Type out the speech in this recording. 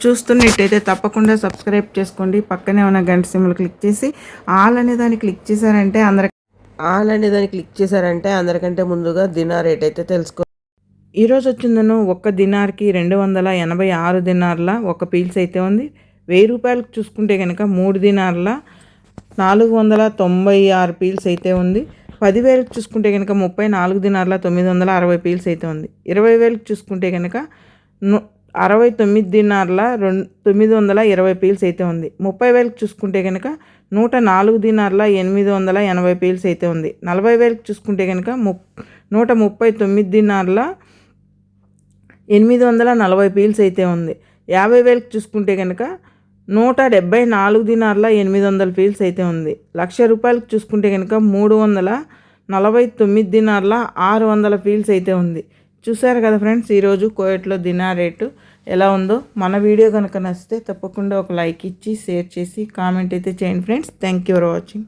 చూస్తున్నట్టయితే తప్పకుండా సబ్స్క్రైబ్ చేసుకోండి. పక్కనే ఉన్న గంట సింబల్ క్లిక్ చేసి ఆల్ అనే దాన్ని క్లిక్ చేశారంటే అందరి ఆల్ అనే దాన్ని క్లిక్ చేశారంటే అందరికంటే ముందుగా దినా రేట్ అయితే తెలుసుకో ఈరోజు వచ్చిందను ఒక్క దినార్కి రెండు వందల ఎనభై ఆరు దినార్ల ఒక పీల్స్ అయితే ఉంది. వెయ్యి రూపాయలకు చూసుకుంటే కనుక మూడు దినార్ల నాలుగు వందల తొంభై ఆరు పీల్స్ అయితే ఉంది. పదివేలకు చూసుకుంటే కనుక ముప్పై నాలుగు దినార్ల తొమ్మిది వందల అరవై పీల్స్ అయితే ఉంది. ఇరవై వేలకు చూసుకుంటే కనుక ను- అరవై తొమ్మిది దినార్ల రెండు తొమ్మిది వందల ఇరవై పీల్స్ అయితే ఉంది. ముప్పై వేలకు చూసుకుంటే కనుక నూట నాలుగు దినార్ల ఎనిమిది వందల ఎనభై పీల్స్ అయితే ఉంది. నలభై వేలకు చూసుకుంటే కనుక ము నూట ముప్పై తొమ్మిది దినార్ల ఎనిమిది వందల నలభై పీల్స్ అయితే ఉంది. యాభై వేలకు చూసుకుంటే కనుక నూట డెబ్బై నాలుగు దినార్ల ఎనిమిది వందల పీల్స్ అయితే ఉంది. లక్ష రూపాయలకు చూసుకుంటే కనుక మూడు వందల నలభై తొమ్మిది దినార్ల ఆరు వందల పీల్స్ అయితే ఉంది. చూసారు కదా ఫ్రెండ్స్ ఈరోజు కోయట్లో దినా రేటు ఎలా ఉందో. మన వీడియో కనుక నచ్చితే తప్పకుండా ఒక లైక్ ఇచ్చి షేర్ చేసి కామెంట్ అయితే చేయండి friends. Thank you for watching.